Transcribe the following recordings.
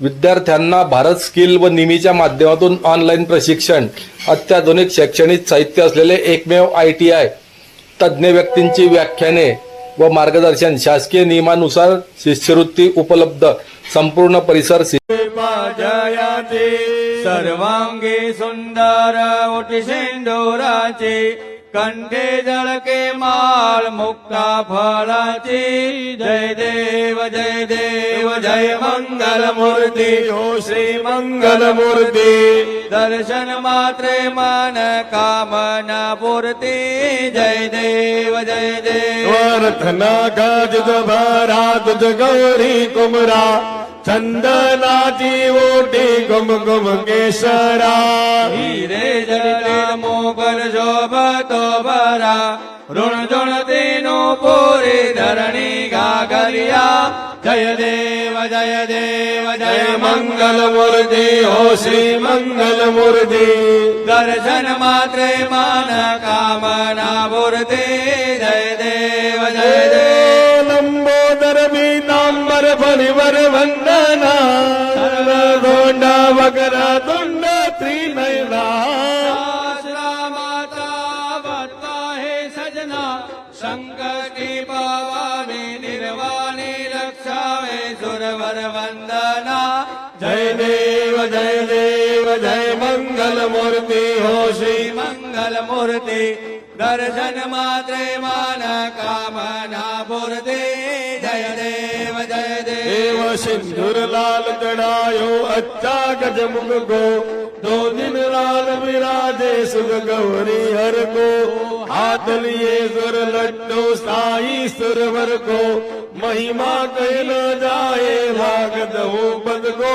विद्यार्थ्यांना भारत स्किल व निमीच्या माध्यमातून ऑनलाईन प्रशिक्षण अत्याधुनिक शैक्षणिक साहित्य असलेले एकमेव आय टी आय तज्ज्ञ व्यक्तींची व्याख्याने व मार्गदर्शन शासकीय नियमानुसार शिष्यवृत्ती उपलब्ध संपूर्ण परिसर सर्वांगी सुंदर કંઠે જળ કે માળ મુક્તા ફળાચી. જય દેવ જય દેવ જય મંગલ મૂર્તિ. જો શ્રી મંગલ મૂર્તિ. દર્શન માત્રે મન કામના પૂર્તિ. જય દેવ જય દેવ. રથના ગજ ભરા ગૌરી કુમરા. ચંદનાજી ઓટી ગુમ ગુમ કેસરા હીરે જડના મોગર જોબ તો બરા ઋણ જણ તેનો પોરે ધરણી ગાગરિયા જય દેવ જય દેવ જય મંગલ મૂર્તિ હો શ્રી મંગલ મૂર્તિ દર્શન માત્ર માન કામના મૂર્તિ જય દેવ શરદુંડ ત્રિનયના માતા વત્તા હે સજના સંકટી પાવાને નિર્વાને રક્ષાવે સુરવર વંદના જય દેવ જય દેવ જય મંગલ મૂર્તિ હો શ્રી મંગલ મૂર્તિ દર્શન માત્ર માન કામના પૂર્તિ देव सिंधुर लाल चढ़ायो अच्छा गजमुख को दो दिन लाल विराजे सुख गौरी हर को। हाथ लिए सुर लड्डू साई सुरवर को। महिमा कह न जाए, भागत हो पद को।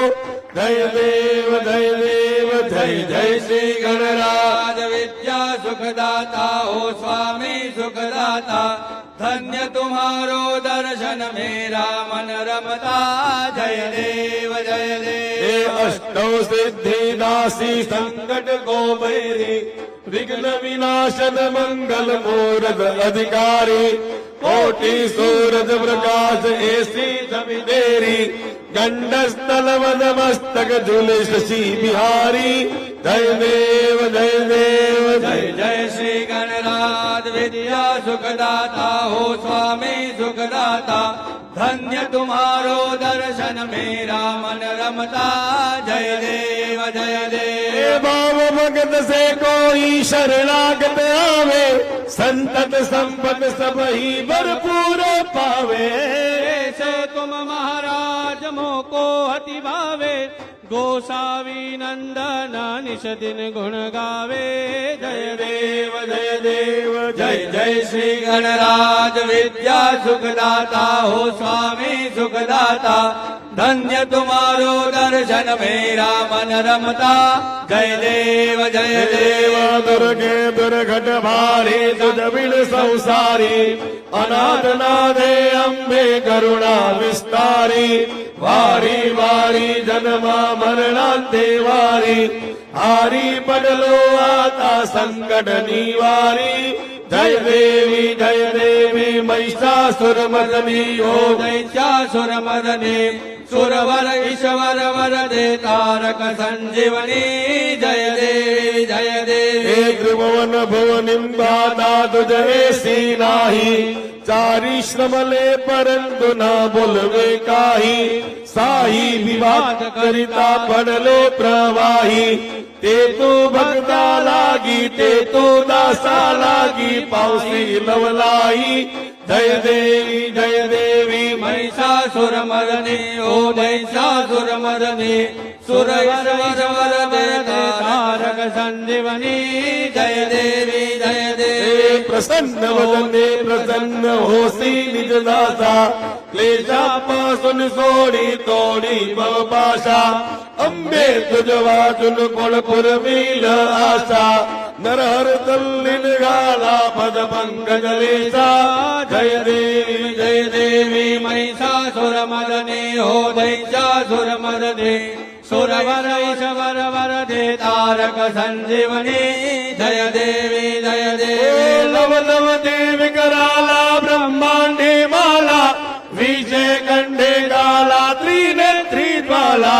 जय देव जय देव, जय जय श्री गणराज। विद्या सुखदाता हो, स्वामी सुखदाता। ધન્ય તુમારો દર્શન મેરા મન રમતા જય દેવ જય દેવ અષ્ટૌ સિદ્ધિ દાસી સંકટ ગોબેરી વિઘ્ન વિનાશન મંગલ મોરદ અધિકારી કોટી સૂરજ પ્રકાશ એસી જમીદેરી ગંડસ્તલવદ મસ્તક ઝુલે શશી બિહારી जय देव जय देव जय जय श्री गणराज विद्या सुखदाता हो स्वामी सुखदाता। धन्य तुम्हारो दर्शन मेरा मन रमता। जय देव जय देव भाव भगत से कोई शरणागत आवे संतत संपत सब ही भरपूर पावे। से तुम महाराज मोको अति भावे ગોસાવી નંદન નિષદિન ગુણ ગાવે જય દેવ જય દેવ જય જય શ્રી ગણરાજ વિદ્યા સુખદાતા. હો સ્વામી સુખદાતા. ધન્ય તુમારો દર્શન મેરા મન રમતા જય દેવ જય દેવ દુર્ગે દુર્ઘટ ભારી સુજવિલ સંસારી અનાથ નાદે અંબે કરુણા વિસ્તારી વારી વારી જન્મા મરણાંતે વારી હારી પડલો આતા સંકટની વારી જય દેવી જય દેવી મહિષાસુરમદની ઓ દૈત્યાસુરમદની સુરવર ઈશ્વર વરદે તારક સંજીવની જય દેવી જય દેવી ત્રિભુવન ભુવનિંદા દાદુ જય સી નાહી चारी श्रमले परंतु न बोलवे काही. साही विवाद करिता पडले प्रवाही. ते तू भक्ता लागी ते तू दासा लागी पावसी लवलाई. जय देवी जय देवी महिषासुरमर्दने ओ महिषासुरमर्दने सुरवर वरदे तारक संजीवनी. जय देवी जय देवी. પ્રસન્ન વદને પ્રસન્ન હોસી નિજ દાસા ક્લેશા પાસુન સોડી તોડી ભવ પાશા. અંબે તુજવાચુન કોળપુર મીલ આશા. નરહર તલ્લિન ગાલા પદ પંકજ લેશા. જય દેવી જય દેવી મહિષાસુર મદને હો દૈત્યાસુર મદને. સુરવર વર વર દે તારક સંજીવની. જય દેવી જય દેવી. देवी कराला ब्रह्मांडे माला विजय कंडे गाला त्रिनेत्री ज्वाला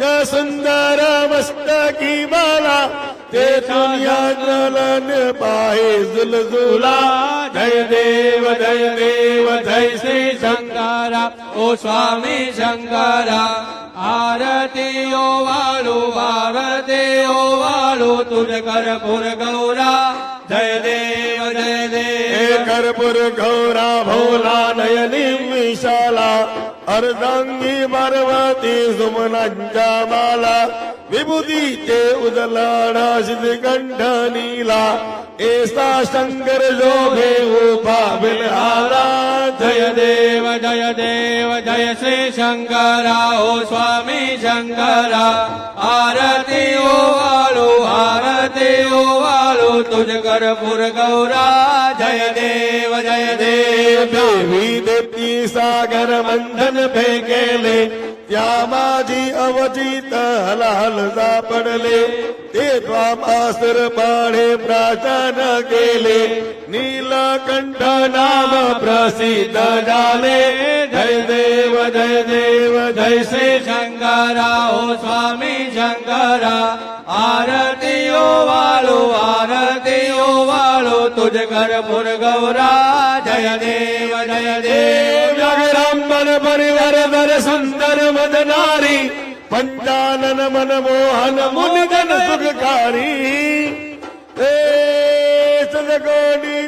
ग सुंदर मस्तकी माला ते दुनिया जलन पाहे जुलजुला जय देव जय देव जय श्री शंकरा ओ स्वामी शंकरा आरती ओ वाळू आरती ओ वाळू तुझ कर्पूर गौरा जय देव जय हे देव कर्पूर गौरा भोला नयनी विशाला अर्धांगी पार्वती सुमनांच्या माला विभूतीचे उदलाडा कंठ नीला एसा शंकर जोगे उभा बिलहाला जय देव जय देव जय श्री शंकरा ओ स्वामी शंकरा आरती कर्पूर गौरा, जय देव जय देव। देवी देवी सागर मंथन फेकेले त्या माझी हल हलाल पडले ते द्वामासर पाडे प्राचन केले नीलकंठ नाम प्रसिद्ध झाले जय देव जय देव, जय श्री शंकरा, ओ स्वामी शंकरा। ભોજકર પુર ગૌરા જય દેવ જય દેવ જગરાંબર પરિવર દર સુંદર મદનારી પંચાનન મનમોહન મુનિગન સુખકારી એ સદગોડી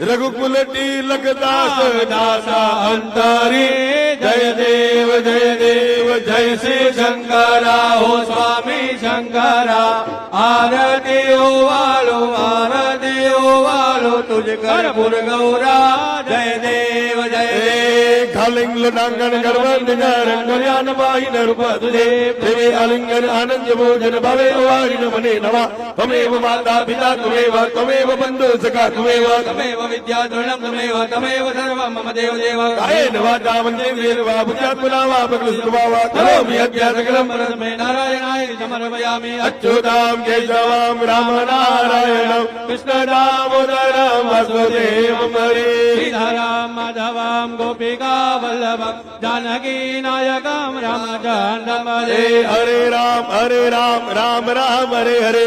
રઘુકુલ તિલક દાસ દાસા અંતરી જય દેવ જય દેવ જય શ્રી શંકરા હો સ્વામી શંકરા આરતી ઓ વાલો આરતી ઓ વાલો તુજ કરપુર ગૌરા જય દેવ જય દેવ ખાલિંગ લુડાંગણ ગર્વન નિગારન ગર્યાન બાહી નરૂપ તુજે દેવી આલિંગન આનંદ ભોજન ભાવે વારીન મને નવા त्वमेव माता पिता त्वमेव त्वमेव बंधु सखा त्वमेव। तमेव विद्या दृढं तमेव तमेव सर्वं मम देव देव। कायेन वाचा मन्त्रेन्द्रियेण वा बुद्ध्यात्मना वा प्रकृतिर्वा वा करोमि अज्ञातकरम् परस्मै नारायणाय समर्पयामि अच्युताम् केशवाम् राम नारायणम् कृष्णदामोदरम् वसुदेवम् हरे। श्रीधरां माधवां गोपिका वल्लभं जानकी नायकं रामचन्द्रं हरे। हरे राम हरे राम राम राम हरे हरे।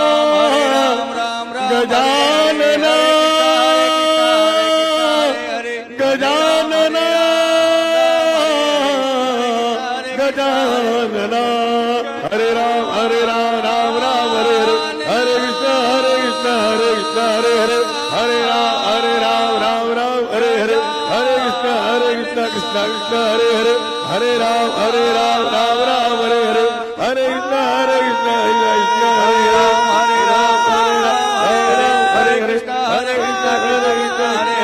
ஹரே ராம் ஹரே ராம் ராம் ராம் ஹரே ஹரே ஹரே கிருஷ்ண ஹரே கிருஷ்ண ஹரே கிருஷ்ண ஹரே ராம் ஹரே ராம் ஹரே ராம் ஹரே ராம் ஹரே கிருஷ்ண ஹரே கிருஷ்ண ஹரே கிருஷ்ண ஹரே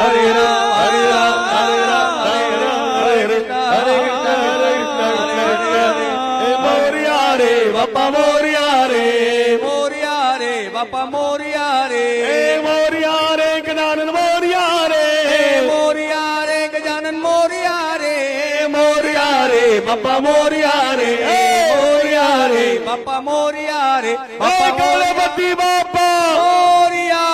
ஹரே ஹரே ராம் ஹரே ராம் ஹரே ராம் ஹரே ராம் ஹரே கிருஷ்ண ஹரே கிருஷ்ண ஹரே கிருஷ்ண ஹரே கிருஷ்ண ஹரே மௌரியாரே வப்பமோ বাবা মরিয়া রে মরিয়া রে বাবা মরিয়া রে বাবা গণপতি বাবা মরিয়া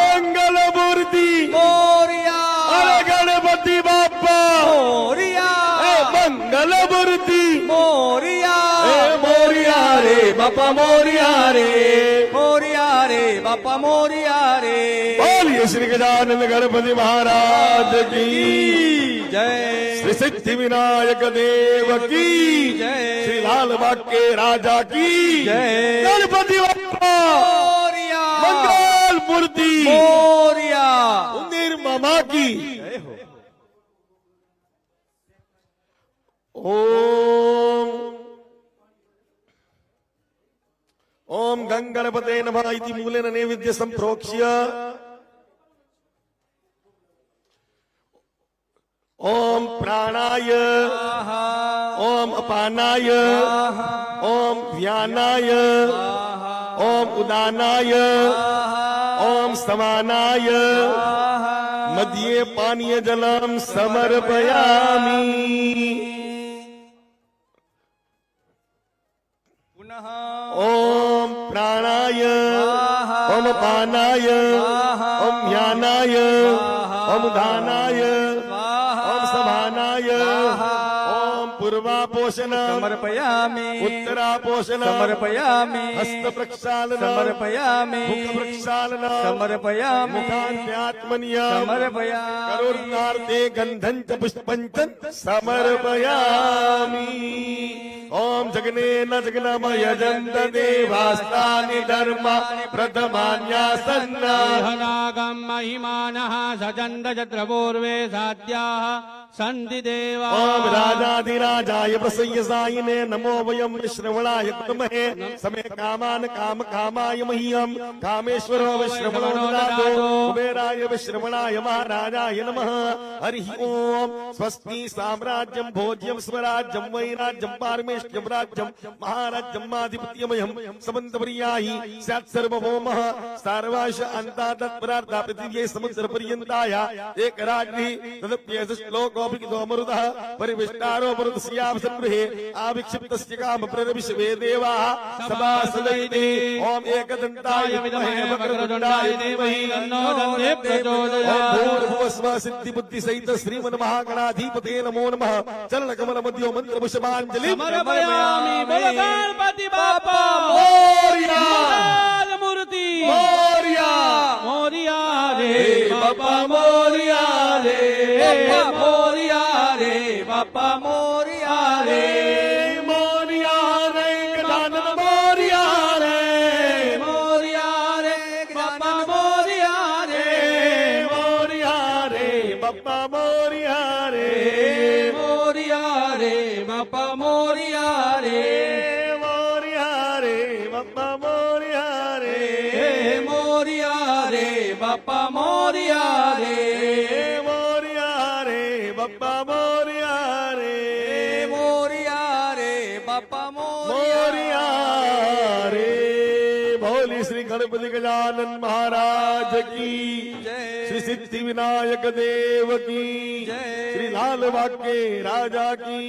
মঙ্গল মূর্তি মরিয়া আরে গণপতি বাবা মরিয়া মঙ্গল মূর্তি মরিয়া মরিয়া রে বাবা মরিয়া রে बाप्पा मोर्या रे। बोलिए श्री गजानन गणपति महाराज की। जय। श्री सिद्धि विनायक देव की। जय। श्री लाल बाग के राजा की। जय। गणपति मोरया। मंगल मूर्ति। मोरया। निर्ममा की। ओम ओम गंगणपते नमः इति मूलेन नैवेद्य संप्रोक्ष्य ओम प्राणाय ओम अपानाय ओम व्यानाय ओम उदानाय ओम समानाय। मध्ये पानीय जलम समर्पयामि। पुनः ओम ઓમકારાય ઓમ પાનાય ઓમ જ્ઞાનાય ઓમ દાનાય पूर्वापोषण समर्पयामि उत्तरापोषण समर्पयामि हस्त प्रक्षालन समर्पयामि मुख प्रक्षालन समर्पयामि मुखान्त्यात्मनियम समर्पयामि करोर्नार्थे गन्धं च पुष्पं च समर्पयामि ॐ जगने न जगनमयजन्त देवास्तानि धर्मा प्रथमान्यासन्ना नागम् महिमानः सचण्ड च पूर्वे साध्याः सन्ति देवा। ॐ राजाधिराजाय प्रसय्यसायिने नमो वयं श्रवणाय कुर्महे। समे कामान् काम कामाय मह्यम् कामेश्वरो विश्रवणो ददातु। कुबेराय विश्रवणाय महाराजाय नमः। हरिः ॐ स्वस्ति साम्राज्यं भोज्यं स्वराज्यं वैराज्यं पारमेष्ट्यं राज्यं महाराज्यं माधिपत्यमयम् समन्तपर्यायि स्यात् सर्वभौमः। सार्वाश अन्ता तत्परार्था पृथिव्यै समुद्रपर्यन्ताय। एकराज्ञी तदप्येष श्लोकोऽभिगितोऽमरुतः परिविष्टारो आविक्षिप्तस्य देवाः। विद्महे धीमहि तन्नो प्रचोदयात्। भूर्भुवस्व सिद्धि बुद्धि सहित श्रीमन महागणाधिपते नमो नमः। चरण कमल मध्यो मंत्र पुष्पांजलि समर्पयामि मूर्ति। मोरया। मोरिया रे बाप्पा मोरिया रे। बाप्पा मोरया रे बाप्पा मोरया श्री गणपति गजानन महाराज की श्री सिद्धि विनायक देव की श्री लाल वाक्य राजा की